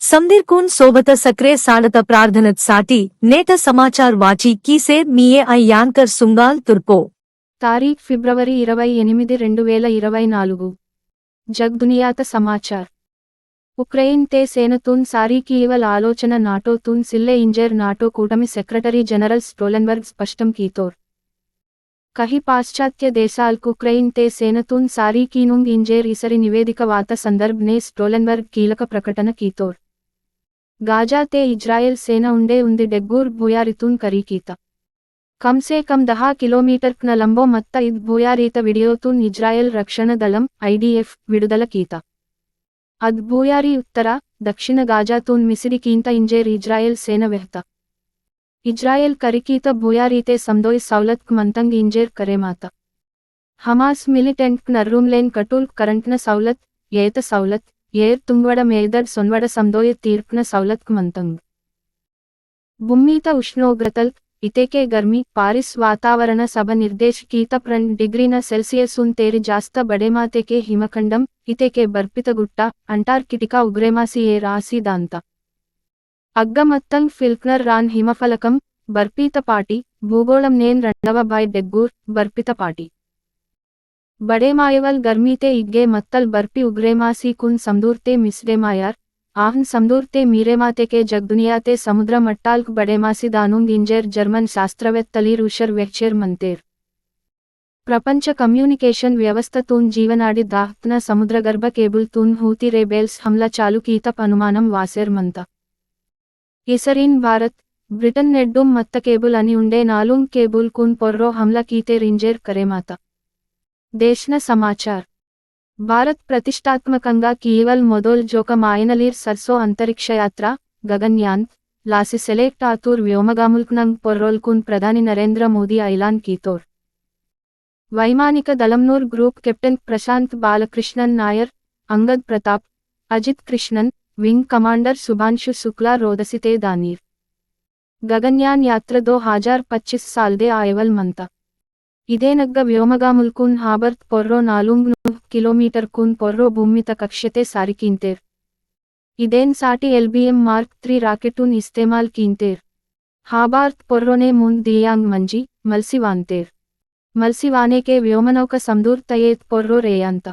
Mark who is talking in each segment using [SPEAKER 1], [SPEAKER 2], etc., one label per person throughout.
[SPEAKER 1] સમદીરકુન સોબત સક્રે સાડત પ્રાર્થનત સાટી నేట సమాచార్ వాచి కీసే మీఏ I anchor సుంగాల్ తుర్పో
[SPEAKER 2] తారీఖ్ ఫిబ్రవరి ఇరవై ఎనిమిది రెండు వేల ఇరవై నాలుగు జగ్దునియాత సమాచార్ ఉక్రెయిన్ తే సేనతూన్ సారీ కీవల్ ఆలోచన నాటో తూన్ సిల్లే ఇంజర్ నాటో కూటమి సెక్రటరీ జనరల్ స్టోలెన్బర్గ్ స్పష్టం కీతోర్ కహి పాశ్చాత్య దేశాల్కు ఉక్రెయిన్ తే సేనతూన్ సారీ కీనుంగ్ ఇంజేర్ ఇసరి నివేదిక వాత సందర్భ్ నే స్టోలెన్బర్గ్ కీలక ప్రకటన కీతోర్ गाजा ते इज्राइल सेना उंडे उंदे डेगूर भूयारितून करी कीता। कम से कम दहा किलोमीटर न लंबो मत्त इद भूयारित विडियोतून इज्राइल रक्षण दलम आईडीएफ विडुदल कीता। अद भूयारी उत्तर, दक्षिण गाजा तून मिसरी कींत इंजेर इज्राइल सेना वेहत। इज्राइल करिकीत भूयारीते समदोय सवलत मंतंग इंजेर करे माता। हमास मिलिटेंट नरूमलेन कटुल करंट न सवलत, येत सवलत। సౌలత్ ఏర్ తుంగ్వడ మేదర్ సొన్వడ సందోయ తీర్ప్న సౌలత్ మంతంగ్ ఉష్ణోగ్రతల్ ఇతేకే గర్మి పారిస్ వాతావరణ సభ నిర్దేశకీత ప్రన్ డిగ్రీన సెల్సియస్సున్ తేరి జాస్త బడేమాతేకే హిమఖండం ఇతేకే బర్పితగుట్ట అంటార్కిటికా ఉగ్రేమాసి ఏ రాసి దాంత. అగ్గమత్తంగ్ ఫిల్క్నర్ రాన్ హిమఫలకం బర్పీతపాటి భూగోళం నేన్ రెండవ బాయ్ డెగ్గూర్ బర్పితపాటి బడేమాయవల్ గర్మీతే ఇగ్గే మత్తల్ బర్పి ఉగ్రేమాసి కున్ సందూర్తే మిస్డేమాయార్ ఆహ్న్ సందూర్తే మీరేమాతెకే జగ్దునియాతే సముద్ర మట్టాల్క్ బడేమాసి దానుంగ్ ఇంజేర్ జర్మన్ శాస్త్రవేత్తలీర్ ఉషర్ వెక్చేర్ మంతేర్. ప్రపంచ కమ్యూనికేషన్ వ్యవస్థ తూన్ జీవనాడి దాహ్త్న సముద్రగర్భ కేబుల్ తూన్ హూతి రేబేల్స్ హమ్ల చాలు కీతప్ అనుమానం వాసేర్ మంత. ఇసరీన్ భారత్ బ్రిటన్ నెడ్డుం మత్త కేబుల్ అని ఉండే నాలుంగ్ కేబుల్ కున్ పొర్రో హమ్ల కీతే రింజేర్ కరేమాత. దేశ్న సమాచార్. భారత్ ప్రతిష్టాత్మకంగా కీవల్ మొదోల్ జోక మాయనలీర్ సర్సో అంతరిక్షయాత్ర గగన్యాన్ లాసి సెలెక్ట్ ఆతూర్ వ్యోమగాముల్క్నంగ్ పొర్రోల్కున్ ప్రధాని నరేంద్ర మోదీ ఐలాన్ కీతోర్. వైమానిక దళంనూర్ group captain Prashanth Balakrishnan Nair Angad Pratap Ajit Krishnan wing commander Shubhanshu Shukla రోదసితే దానీర్. గగన్యాన్ యాత్ర దో హాజార్ పచ్చిస్ సాల్దే ఆయవల్ మంతా. ఇదేనగ్గ వ్యోమగాముల్కున్ హాబర్త్ పొర్రో నాలుంగ్ కిలోమీటర్ కున్ పొర్రో భూమిత కక్ష్యతే సారికీంతేర్. ఇదేన్ సాటి ఎల్బిఎం మార్క్ త్రీ రాకెటున్ ఇస్తేమాల్ కీంతేర్. హాబార్త్ పొర్రోనే మున్ దియాంగ్ మంజి మల్సివాంతేర్. మల్సివానేకే వ్యోమనౌక సందూర్ తయేత్ పొర్రో రేయాంత.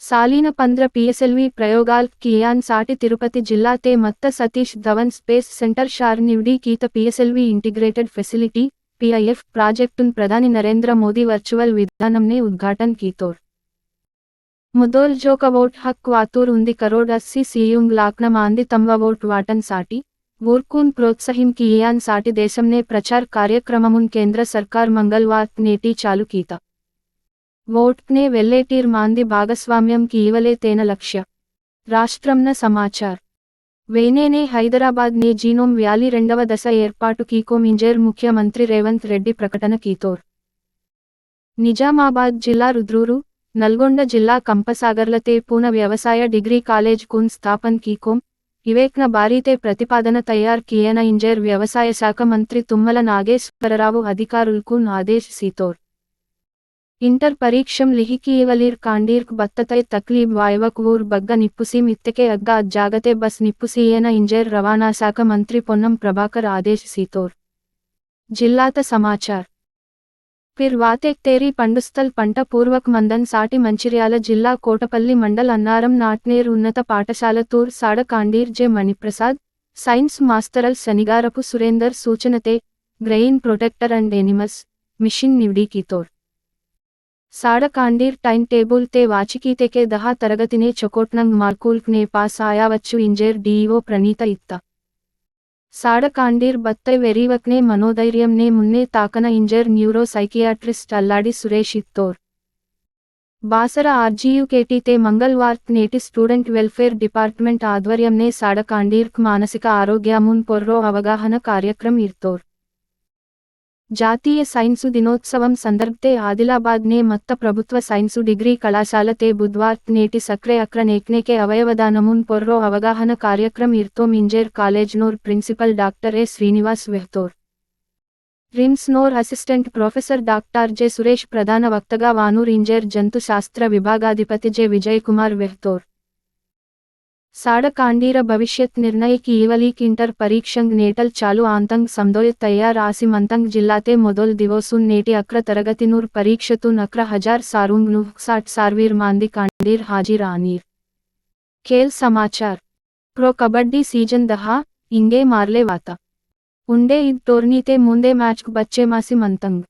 [SPEAKER 2] సాలీన పంద్ర పిఎస్ఎల్వి ప్రయోగాల్ కియాన్ సాటి తిరుపతి జిల్లా తే మత్త సతీష్ ధవన్ స్పేస్ సెంటర్ షార్ నివ్డి కీత పిఎస్ఎల్వి ఇంటిగ్రేటెడ్ ఫెసిలిటీ పిఐఎఫ్ ప్రాజెక్టున్ ప్రధాని నరేంద్ర మోదీ వర్చువల్ విధానంనే ఉద్ఘాటన్ కీతోర్. ముదోల్ జోక వోట్ హక్ వాతూర్ ఉంది కరోడ్ అస్సి సియుంగ్ లాక్న మాంది తమ్వ వోట్ వాటన్ సాటి. ఊర్కూన్ ప్రోత్సహిం కియాన్ సాటి దేశంనే ప్రచార్ కార్యక్రమమున్ కేంద్ర సర్కార్ మంగళవార్ నేటి చాలు కీత. వోట్నే వెల్లేటీర్ మాంది భాగస్వామ్యం కీవలే తేన లక్ష్య. రాష్ట్రంన సమాచార్. వేనేనే హైదరాబాద్ నే జీనోమ్ వ్యాలీ రెండవ దశ ఏర్పాటు కీకోమ్ ఇంజేర్ ముఖ్యమంత్రి రేవంత్ రెడ్డి ప్రకటన కీతోర్. నిజామాబాద్ జిల్లా రుద్రూరు నల్గొండ జిల్లా కంపసాగర్లతే పూన వ్యవసాయ డిగ్రీ కాలేజ్ కున్ స్థాపన్ కీకోమ్ ఇవేక్న భారీతే ప్రతిపాదన తయార్ కియన ఇంజేర్ వ్యవసాయ శాఖ మంత్రి తుమ్మల నాగేశ్వరరావు అధికారులకు ఆదేశ్ సీతోర్. ఇంటర్ పరీక్షం లిహికీవలీర్ కాండీర్క్ బత్తతై తక్లీబ్ వాయవక్ ఊర్ బగ్గ నిప్పుసీం ఇత్తకే అగ్గ అజ్జాగతే బస్ నిప్పుసీయన ఇంజేర్ రవాణా శాఖ మంత్రి పొన్నం ప్రభాకర్ ఆదేశ్ సీతోర్. జిల్లాత సమాచార్. పిర్ వాతెక్తేరి పండుస్థల్ పంట పూర్వక్ మందన్ సాటి మంచిర్యాల జిల్లా కోటపల్లి మండల్ అన్నారం నాట్నేర్ ఉన్నత పాఠశాల తూర్ సాడ కాండీర్ జె మణిప్రసాద్ సైన్స్ మాస్టరల్ Shanigarapu Surender సూచనతే grain protector and animals mission నివ్డీ కితోర్ సాడ కాండీర్ టైం టేబుల్ తే వాచికీతెకే దహా తరగతినే చొకోట్నంగ్ మార్కూల్క్ నే పాస్ ఆయావచ్చు ఇంజేర్ డీఈఓ ప్రణీత ఇత్త. సాడ కాండీర్ బత్తై వెరీవక్నే మనోధైర్యంనే మున్నే తాకన ఇంజర్ న్యూరో సైకియాట్రిస్ట్ అల్లాడి సురేష్ ఇత్తోర్. బాసర ఆర్జీయుకేటీతే మంగళవార్త్ నేటి స్టూడెంట్ వెల్ఫేర్ డిపార్ట్మెంట్ ఆధ్వర్యంనే సాడ కాండీర్క్ మానసిక ఆరోగ్యమున్ పొర్రో అవగాహన కార్యక్రమ్ ఇర్తోర్ జాతీయ సైన్సు దినోత్సవం సందర్భతే ఆదిలాబాద్ నే మత్త ప్రభుత్వ సైన్సు డిగ్రీ కళాశాల తే బుధ్వార్త్ నేటి సక్రే అక్ర నేక్నేకే అవయవదానమున్ పొర్రో అవగాహన కార్యక్రమ్ ఇర్తోమ్ ఇంజేర్ కాలేజ్ నోర్ ప్రిన్సిపల్ డాక్టర్ ఏ శ్రీనివాస్ వెహ్తోర్. RIMS నోర్ assistant professor doctor J Suresh ప్రధాన వక్తగా వానూర్ ఇంజేర్ జంతు శాస్త్ర విభాగాధిపతి साड़कांडीर भविष्य निर्णय की ईवली किंटर परीक्षंग नेटल चालू आंतंग समदोय तैयार आसी आसिमतंग जिलाते मोदोल दिवसुन नेटी अक्र तरगतिनूर परीक्षतुन अक्र हज़ार सारुंग नुहसाट सार्वीर मांदी कांडीर हाजिर आनीर खेल समाचार प्रो कबड्डी सीज़न दहा इंगे मारले वाता उंडे ईद टोर्नी ते मुंदे मैच बच्चे मासिमतंग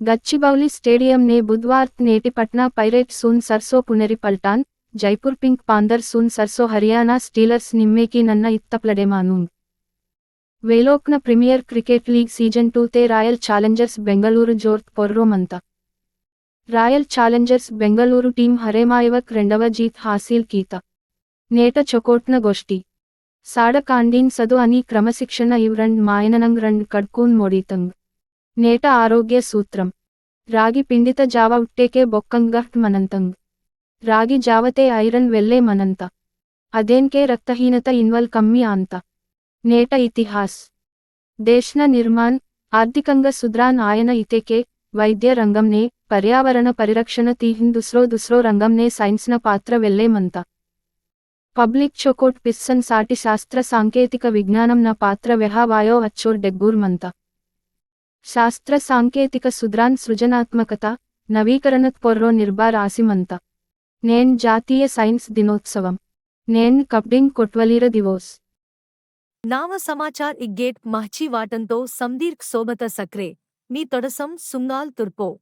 [SPEAKER 2] गच्चीबौली स्टेडियम ने बुधवार नेटी पटना पैरेट सुन सरसो पुनरी पलटान పునరి పల్టాన్ జైపూర్ పింక్ పాందర్ సూన్ సర్సో హర్యానా స్టీలర్స్ నిమ్మేకి నన్న ఇత్తప్లడేమానుంగ్ వేలోక్న ప్రీమియర్ క్రికెట్ లీగ్ సీజన్ టూతే రాయల్ ఛాలెంజర్స్ బెంగళూరు జోర్త్ పొర్రోమంత రాయల్ ఛాలెంజర్స్ బెంగళూరు టీం హరేమాయవక్ రెండవ జీత్ హాసిల్ కీత. నేట చొకోట్న గోష్ఠి. సాడ కాండీన్ సదు అని క్రమశిక్షణ ఇవ్రండ్ మాయననంగ్ రండ్ కడ్కూన్ మొడితంగ్. నేట ఆరోగ్య సూత్రం. రాగి పిండిత జావ ఉట్టేకే బొక్కంగహ్ట్ మనంతంగ్. రాగి జావతే ఐరన్ వెల్లే మనంత. అదేన్కే రక్తహీనత ఇన్వల్ కమ్మి అంత. నేట ఇతిహాస్. దేశ్న నిర్మాణ్ ఆర్థికంగా సుద్రాన్ ఆయన ఇతేకే వైద్య రంగంనే పర్యావరణ పరిరక్షణ తీహిన్ దుస్రో దుస్రో రంగంనే సైన్స్న పాత్ర వెళ్ళేమంత పబ్లిక్ చొకోట్ పిస్సన్ సాటి శాస్త్ర సాంకేతిక విజ్ఞానం నా పాత్ర వెహావాయో అచ్చోర్ డెగ్గూర్మంత శాస్త్ర సాంకేతిక సుద్రాన్ సృజనాత్మకత నవీకరణత్ పొర్రో నిర్బార్ ఆసిమంత నేన్ జాతీయ సైన్స్ దినోత్సవం. నేన్ కబ్డింగ్ కొట్వలీర దివోస్.
[SPEAKER 1] నామ సమాచార్ ఇగ్గేట్ మహచి వాటంతో సందీర్ఘ్ సోబత సక్రే. మీ తొడసం సుంగాల్ తుర్పో.